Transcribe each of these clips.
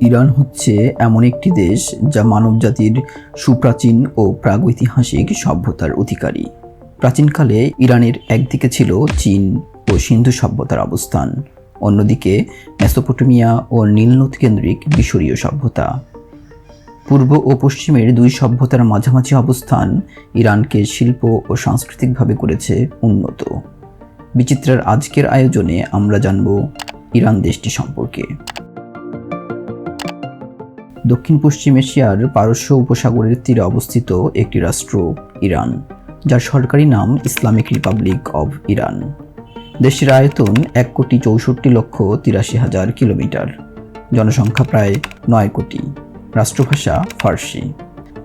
Iran হচ্ছে এমন একটি দেশ যা মানবজাতির সুপ্রাচীন ও প্রাগৈতিহাসিক সভ্যতার অধিকারী। প্রাচীনকালে ইরানের একদিকে ছিল চীন ও সিন্ধু সভ্যতার অবস্থান, অন্যদিকে মেসোপটেমিয়া ও নীলনদ কেন্দ্রিক মিশরীয় সভ্যতা। পূর্ব ও পশ্চিমের দুই সভ্যতার মাঝামাঝি অবস্থান ইরানকে শিল্প ও সাংস্কৃতিকভাবে করেছে উন্নত। বিচিত্রার আজকের আয়োজনে আমরা জানব ইরান দেশটি সম্পর্কে। দক্ষিণ পশ্চিম এশিয়ার পারস্য উপসাগরের তীরে অবস্থিত একটি রাষ্ট্র, ইরান, যার সরকারি নাম ইসলামিক রিপাবলিক অব ইরান। দেশের আয়তন এক কোটি চৌষট্টি লক্ষ তিরাশি হাজার কিলোমিটার। জনসংখ্যা প্রায় নয় কোটি। রাষ্ট্রভাষা ফার্সি।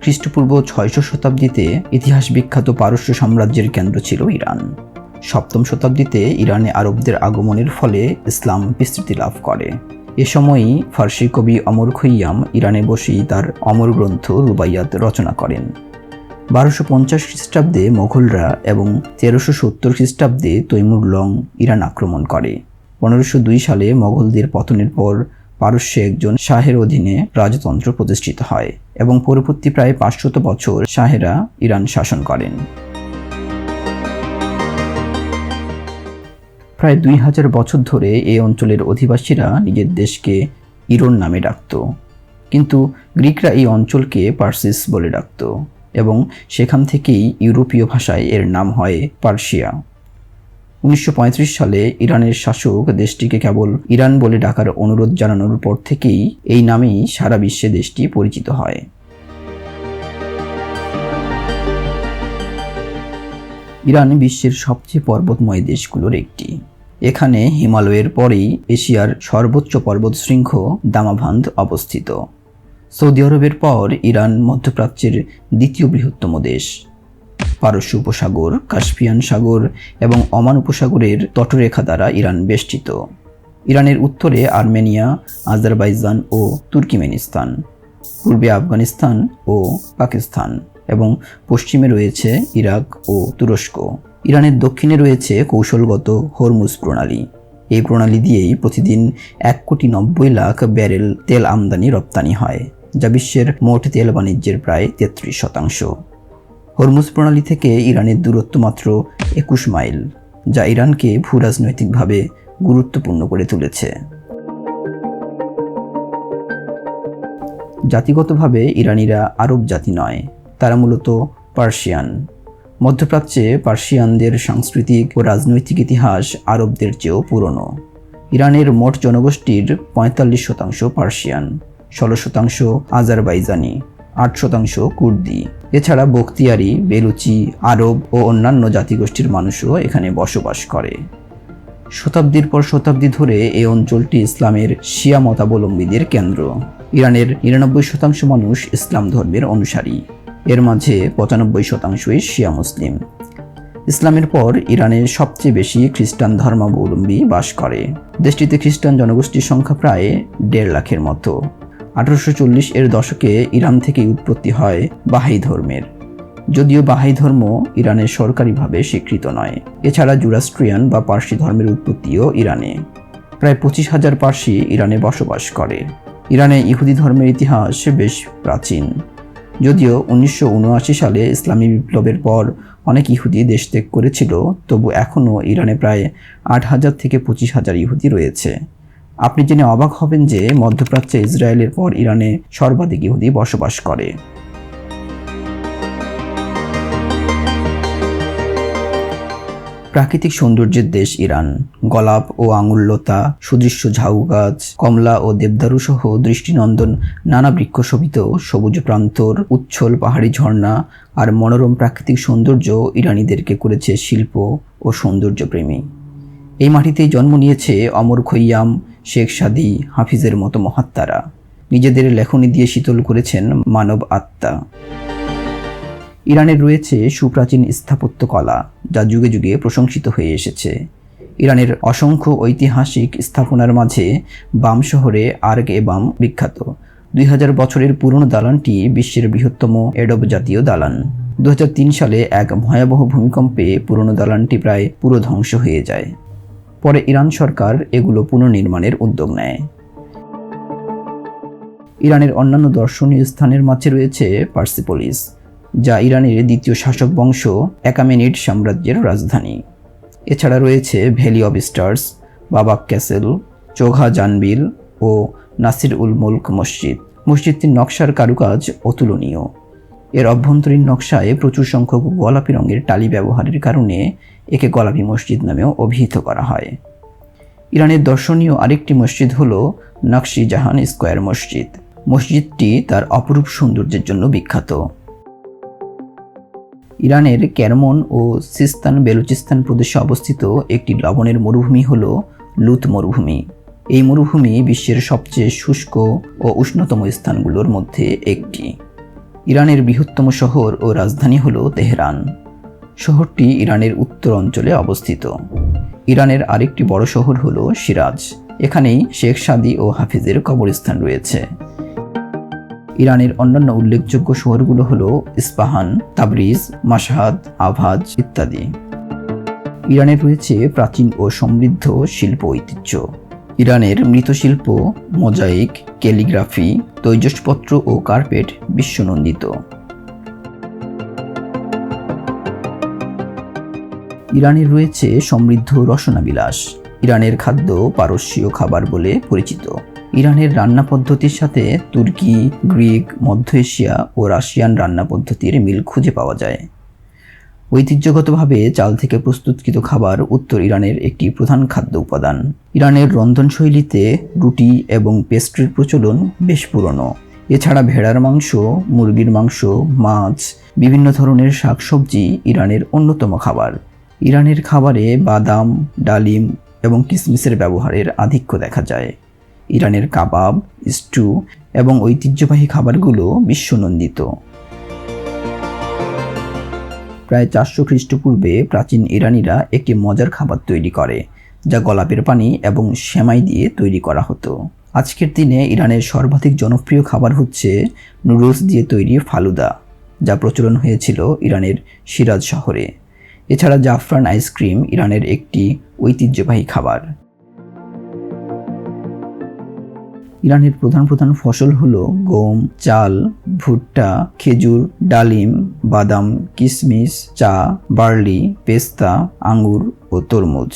খ্রিস্টপূর্ব ছয়শো শতাব্দীতে ইতিহাস বিখ্যাত পারস্য সাম্রাজ্যের কেন্দ্র ছিল ইরান। সপ্তম শতাব্দীতে ইরানে আরবদের আগমনের ফলে ইসলাম বিস্তৃতি লাভ করে। এ সময়ই ফার্সি কবি অমর খৈয়াম ইরানে বসেই তার অমর গ্রন্থ রুবাইয়াত রচনা করেন। বারোশো পঞ্চাশ খ্রিস্টাব্দে মোঘলরা এবং তেরোশো সত্তর খ্রিস্টাব্দে তৈমুর লং ইরান আক্রমণ করে। পনেরোশো দুই সালে মোগলদের পতনের পর পারস্যে একজন শাহের অধীনে রাজতন্ত্র প্রতিষ্ঠিত হয় এবং পরবর্তী প্রায় পাঁচশত বছর শাহেরা ইরান শাসন করেন। প্রায় দুই হাজার বছর ধরে এই অঞ্চলের অধিবাসীরা নিজের দেশকে ইরন নামে ডাকত। কিন্তু গ্রিকরা এই অঞ্চলকে পার্সিস বলে ডাকত এবং সেখান থেকেই ইউরোপীয় ভাষায় এর নাম হয় পার্সিয়া উনিশশো সালে ইরানের শাসক দেশটিকে কেবল ইরান বলে ডাকার অনুরোধ জানানোর পর থেকেই এই নামেই সারা বিশ্বে দেশটি পরিচিত হয়। ইরান বিশ্বের সবচেয়ে পর্বতময় দেশগুলোর একটি। এখানে হিমালয়ের পরেই এশিয়ার সর্বোচ্চ পর্বত শৃঙ্গ দামাভান্ধ অবস্থিত। সৌদি আরবের পর ইরান মধ্যপ্রাচ্যের দ্বিতীয় বৃহত্তম দেশ। পারস্য উপসাগর, কাস্পিয়ান সাগর এবং অমান উপসাগরের তটরেখা দ্বারা ইরান বেষ্টিত। ইরানের উত্তরে আর্মেনিয়া, আজারবাইজান ও তুর্কিমেনিস্তান। পূর্বে আফগানিস্তান ও পাকিস্তান এবং পশ্চিমে রয়েছে ইরাক ও তুরস্ক। ইরানের দক্ষিণে রয়েছে কৌশলগত হরমুজ প্রণালী। এই প্রণালী দিয়েই প্রতিদিন এক কোটি নব্বই লাখ ব্যারেল তেল আমদানি রপ্তানি হয়, যা বিশ্বের মোট তেল বাণিজ্যের প্রায় তেত্রিশ শতাংশ। হরমুজ প্রণালী থেকে ইরানের দূরত্ব মাত্র একুশ মাইল, যা ইরানকে ভূরাজনৈতিকভাবে গুরুত্বপূর্ণ করে তুলেছে। জাতিগতভাবে ইরানিরা আরব জাতি নয়, তারা মূলত পার্সিয়ান। মধ্যপ্রাচ্যে পার্সিয়ানদের সাংস্কৃতিক ও রাজনৈতিক ইতিহাস আরবদের চেয়েও পুরনো। ইরানের মোট জনগোষ্ঠীর পঁয়তাল্লিশ শতাংশ পার্সিয়ান, ষোলো শতাংশ আজারবাইজানি, আট শতাংশ কুর্দি। এছাড়া বখতিয়ারি, বেলুচি, আরব ও অন্যান্য জাতিগোষ্ঠীর মানুষও এখানে বসবাস করে। শতাব্দীর পর শতাব্দী ধরে এই অঞ্চলটি ইসলামের শিয়া মতাবলম্বীদের কেন্দ্র। ইরানের নিরানব্বই শতাংশ মানুষ ইসলাম ধর্মের অনুসারী। এর মাঝে পঁচানব্বই শতাংশই শিয়া মুসলিম। ইসলামের পর ইরানে সবচেয়ে বেশি খ্রিস্টান ধর্মাবলম্বী বাস করে। দেশটিতে খ্রিস্টান জনগোষ্ঠীর সংখ্যা প্রায় দেড় লাখের মতো। আঠারোশো চল্লিশ এর দশকে ইরান থেকে উৎপত্তি হয় বাহাই ধর্মের। যদিও বাহাই ধর্ম ইরানের সরকারিভাবে স্বীকৃত নয়। এছাড়া জুরাস্ট্রিয়ান বা পার্সি ধর্মের উৎপত্তিও ইরানে। প্রায় পঁচিশ হাজার পার্সি ইরানে বসবাস করে। ইরানে ইহুদি ধর্মের ইতিহাস বেশ প্রাচীন। যদিও উনিশশো উনআশি সালে ইসলামী বিপ্লবের পর অনেক ইহুদি দেশ ত্যাগ করেছিল, তবু এখনও ইরানে প্রায় আট হাজার থেকে পঁচিশ হাজার ইহুদি রয়েছে। আপনি জেনে অবাক হবেন যে মধ্যপ্রাচ্যে ইসরায়েলের পর ইরানে সর্বাধিক ইহুদি বসবাস করে। প্রাকৃতিক সৌন্দর্যের দেশ ইরান। গলাপ ও আঙুল্লতা সুদৃশ্য ঝাউ গাছ, কমলা ও দেবদারু সহ দৃষ্টিনন্দন, নানা বৃক্ষ শোভিত, সবুজ প্রান্তর, উচ্ছল পাহাড়ি ঝর্ণা আর মনোরম প্রাকৃতিক সৌন্দর্য ইরানিদেরকে করেছে শিল্প ও সৌন্দর্য প্রেমী এই মাটিতেই জন্ম নিয়েছে অমর খৈয়াম, শেখ সাদি, হাফিজের মতো মহাত্মারা। নিজেদের লেখনী দিয়ে শীতল করেছেন মানব আত্মা। ইরানের রয়েছে সুপ্রাচীন স্থাপত্য কলা যা যুগে যুগে প্রশংসিত হয়ে এসেছে। ইরানের অসংখ্য ঐতিহাসিক স্থাপনার মাঝে বাম শহরে আর্গ বাম বিখ্যাত। দুই হাজার বছরের পুরনো দালানটি বিশ্বের বৃহত্তম এডব জাতীয় দালান। দু হাজার তিন সালে এক ভয়াবহ ভূমিকম্পে পুরনো দালানটি প্রায় পুরো ধ্বংস হয়ে যায়। পরে ইরান সরকার এগুলো পুনর্নির্মাণের উদ্যোগ নেয়। ইরানের অন্যান্য দর্শনীয় স্থানের মাঝে রয়েছে পার্সিপোলিস যা ইরানের দ্বিতীয় শাসক বংশ একামেনিড সাম্রাজ্যের রাজধানী। এছাড়া রয়েছে valley of stars, Babak castle, Chogha Zanbil O Nasir ul Mulk মসজিদ। মসজিদটির নকশার কারুকাজ অতুলনীয়। এর অভ্যন্তরীণ নকশায় প্রচুর সংখ্যক গোলাপি রঙের টালি ব্যবহারের কারণে একে গোলাপি মসজিদ নামেও অভিহিত করা হয়। ইরানের দর্শনীয় আরেকটি মসজিদ হল নকশি জাহান স্কোয়ার মসজিদ। মসজিদটি তার অপরূপ সৌন্দর্যের জন্য বিখ্যাত। ইরানের ক্যারমন ও সিস্তান বেলুচিস্তান প্রদেশে অবস্থিত একটি লবণের মরুভূমি হল লুত মরুভূমি। এই মরুভূমি বিশ্বের সবচেয়ে শুষ্ক ও উষ্ণতম স্থানগুলোর মধ্যে একটি। ইরানের বৃহত্তম শহর ও রাজধানী হল তেহরান। শহরটি ইরানের উত্তর অঞ্চলে অবস্থিত। ইরানের আরেকটি বড় শহর হল সিরাজ। এখানেই শেখ সাদি ও হাফিজের কবরস্থান রয়েছে। ইরানের অন্যান্য উল্লেখযোগ্য শহরগুলো হলো ইস্পাহান, তাবরিজ, মাশহাদ, আভাজ ইত্যাদি। ইরানের রয়েছে প্রাচীন ও সমৃদ্ধ শিল্প ঐতিহ্য। ইরানের মৃৎশিল্প মোজাইক, ক্যালিগ্রাফি, তৈজসপত্র ও কার্পেট বিশ্বনন্দিত। ইরানের রয়েছে সমৃদ্ধ রসনাবিলাস। ইরানের খাদ্য পারস্যীয় খাবার বলে পরিচিত। ইরানের রান্না পদ্ধতির সাথে তুর্কি, গ্রিক, মধ্য এশিয়া ও রাশিয়ান রান্না পদ্ধতির মিল খুঁজে পাওয়া যায়। ঐতিহ্যগতভাবে চাল থেকে প্রস্তুতকৃত খাবার উত্তর ইরানের একটি প্রধান খাদ্য উপাদান। ইরানের রন্ধনশৈলীতে রুটি এবং পেস্ট্রির প্রচলন বেশ পুরনো। এছাড়া ভেড়ার মাংস, মুরগির মাংস, মাছ, বিভিন্ন ধরনের শাকসবজি ইরানের অন্যতম খাবার। ইরানের খাবারে বাদাম, ডালিম এবং কিসমিসের ব্যবহারের আধিক্য দেখা যায়। ইরানের কাবাব, স্টু এবং ঐতিহ্যবাহী খাবারগুলো বিশ্বনন্দিত। প্রায় চারশো খ্রিস্টপূর্বে প্রাচীন ইরানিরা একটি মজার খাবার তৈরি করে, যা গোলাপের পানি এবং সেমাই দিয়ে তৈরি করা হতো। আজকের দিনে ইরানের সর্বাধিক জনপ্রিয় খাবার হচ্ছে নুডলস দিয়ে তৈরি ফালুদা, যা প্রচলন হয়েছিল ইরানের সিরাজ শহরে। এছাড়া জাফরান আইসক্রিম ইরানের একটি ঐতিহ্যবাহী খাবার। ইরানের প্রধান প্রধান ফসল হলো গম, চাল, ভুট্টা, খেজুর, ডালিম, বাদাম কিশমিশ চা, বার্লি, পেস্তা, আঙ্গুর ও তরমুজ।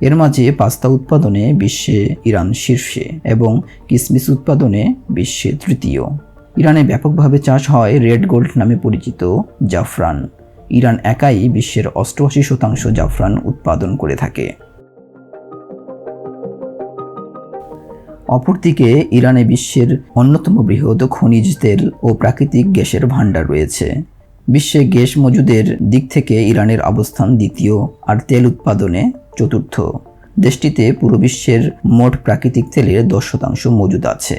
এর মাঝে পাস্তা উৎপাদনে বিশ্বে ইরান শীর্ষে এবং কিসমিস উৎপাদনে বিশ্বে তৃতীয়। ইরানে ব্যাপকভাবে চাষ হয় রেড গোল্ড নামে পরিচিত জাফরান। ইরান একাই বিশ্বের অষ্টআশি শতাংশ জাফরান উৎপাদন করে থাকে। অপরদিকে ইরানে বিশ্বের অন্যতম বৃহৎ খনিজ তেল ও প্রাকৃতিক গ্যাসের ভাণ্ডার রয়েছে। বিশ্বে গ্যাস মজুদের দিক থেকে ইরানের অবস্থান দ্বিতীয় আর তেল উৎপাদনে চতুর্থ। দেশটিতে পুরো বিশ্বের মোট প্রাকৃতিক তেলের দশ শতাংশ মজুদ আছে।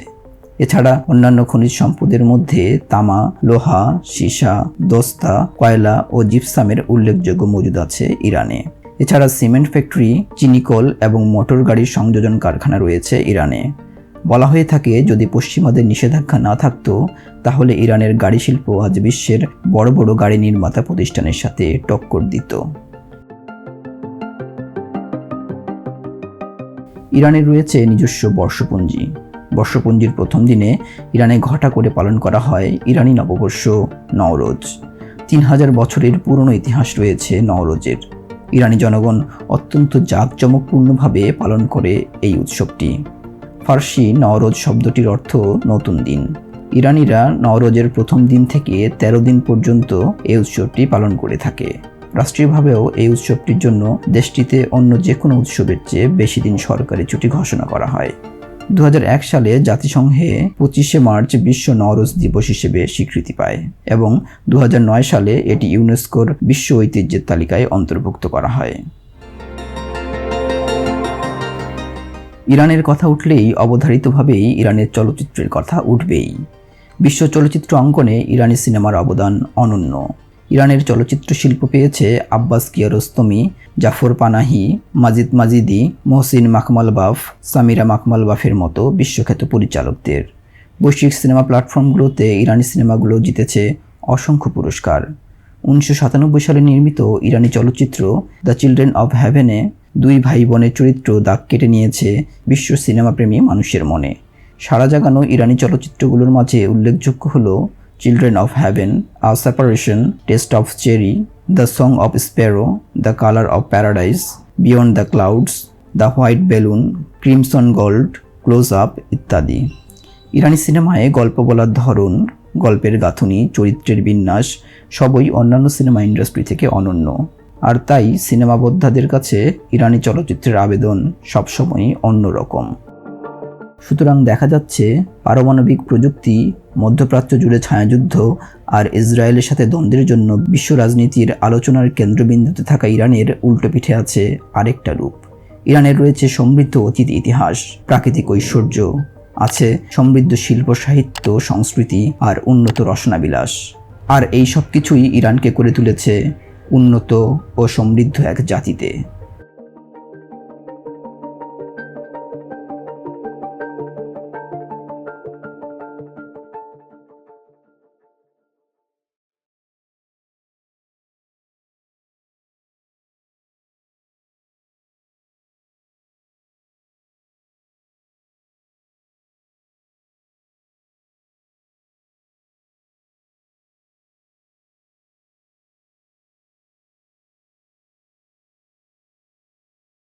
এছাড়া অন্যান্য খনিজ সম্পদের মধ্যে তামা, লোহা, সীসা, দস্তা, কয়লা ও জিপসামের উল্লেখযোগ্য মজুদ আছে ইরানে। এছাড়া সিমেন্ট ফ্যাক্টরি, চিনিকল এবং মোটর গাড়ির সংযোজন কারখানা রয়েছে ইরানে। বলা হয়ে থাকে, যদি পশ্চিমাদের নিষেধাজ্ঞা না থাকতো, তাহলে ইরানের গাড়ি শিল্প আজ বিশ্বের বড় বড় গাড়ি নির্মাতা প্রতিষ্ঠানের সাথে টক্কর দিত। ইরানের রয়েছে নিজস্ব বর্ষপঞ্জি। বর্ষপঞ্জির প্রথম দিনে ইরানে ঘটা করে পালন করা হয় ইরানি নববর্ষ নওরোজ। তিন হাজার বছরের পুরনো ইতিহাস রয়েছে নওরোজের। ইরানি জনগণ অত্যন্ত জাঁকজমকপূর্ণভাবে পালন করে এই উৎসবটি। ফার্সি নওরোজ শব্দটির অর্থ নতুন দিন। ইরানিরা নওরোজের প্রথম দিন থেকে ১৩ দিন পর্যন্ত এই উৎসবটি পালন করে থাকে। রাষ্ট্রীয়ভাবেও এই উৎসবটির জন্য দেশটিতে অন্য যে কোনো উৎসবের চেয়ে বেশি দিন সরকারি ছুটি ঘোষণা করা হয়। দু হাজার এক সালে জাতিসংঘে পঁচিশে মার্চ বিশ্ব নওরোজ দিবস হিসেবে স্বীকৃতি পায় এবং দু হাজার নয় সালে এটি ইউনেস্কোর বিশ্ব ঐতিহ্যের তালিকায় অন্তর্ভুক্ত করা হয়। ইরানের কথা উঠলেই অবধারিতভাবেই ইরানের চলচ্চিত্রের কথা উঠবেই। বিশ্ব চলচ্চিত্র অঙ্কনে ইরানি সিনেমার অবদান অনন্য। ইরানের চলচ্চিত্র শিল্প পেয়েছে আব্বাস কিয়ারোস্তমি, জাফর পানাহি, মাজিদ মাজিদি, মহসিন মাকমাল বাফ, সামিরা মাকমাল বাফের মতো বিশ্বখ্যাত পরিচালকদের। বৈশ্বিক সিনেমা প্ল্যাটফর্মগুলোতে ইরানি সিনেমাগুলো জিতেছে অসংখ্য পুরস্কার। উনিশশো সাতানব্বই সালে নির্মিত ইরানি চলচ্চিত্র দ্য চিলড্রেন অব হ্যাভেনে দুই ভাই বোনের চরিত্র দাগ কেটে নিয়েছে বিশ্ব সিনেমাপ্রেমী মানুষের মনে। সারা জাগানো ইরানি চলচ্চিত্রগুলোর মাঝে উল্লেখযোগ্য হল children of heaven a separation taste of cherry the song of sparrow the colour of paradise beyond the clouds the white balloon crimson gold close up ইত্যাদি। ইরানি সিনেমায় গল্প বলার ধরন, গল্পের গাঁথুনি, চরিত্রের বিন্যাস সবই অন্যান্য সিনেমা ইন্ডাস্ট্রি থেকে অনন্য। আর তাই সিনেমা বোদ্ধাদের কাছে ইরানি চলচ্চিত্রের আবেদন সবসময়ই অন্যরকম। সুতরাং দেখা যাচ্ছে পারমাণবিক প্রযুক্তি, মধ্যপ্রাচ্য জুড়ে ছায়াযুদ্ধ আর ইসরায়েলের সাথে দ্বন্দ্বের জন্য বিশ্ব রাজনীতির আলোচনার কেন্দ্রবিন্দুতে থাকা ইরানের উল্টো পিঠে আছে আরেকটা রূপ। ইরানের রয়েছে সমৃদ্ধ অতীত ইতিহাস, প্রাকৃতিক ঐশ্বর্য, আছে সমৃদ্ধ শিল্প, সাহিত্য, সংস্কৃতি আর উন্নত রসনাবিলাস আর এই সব কিছুই ইরানকে করে তুলেছে উন্নত ও সমৃদ্ধ এক জাতিতে।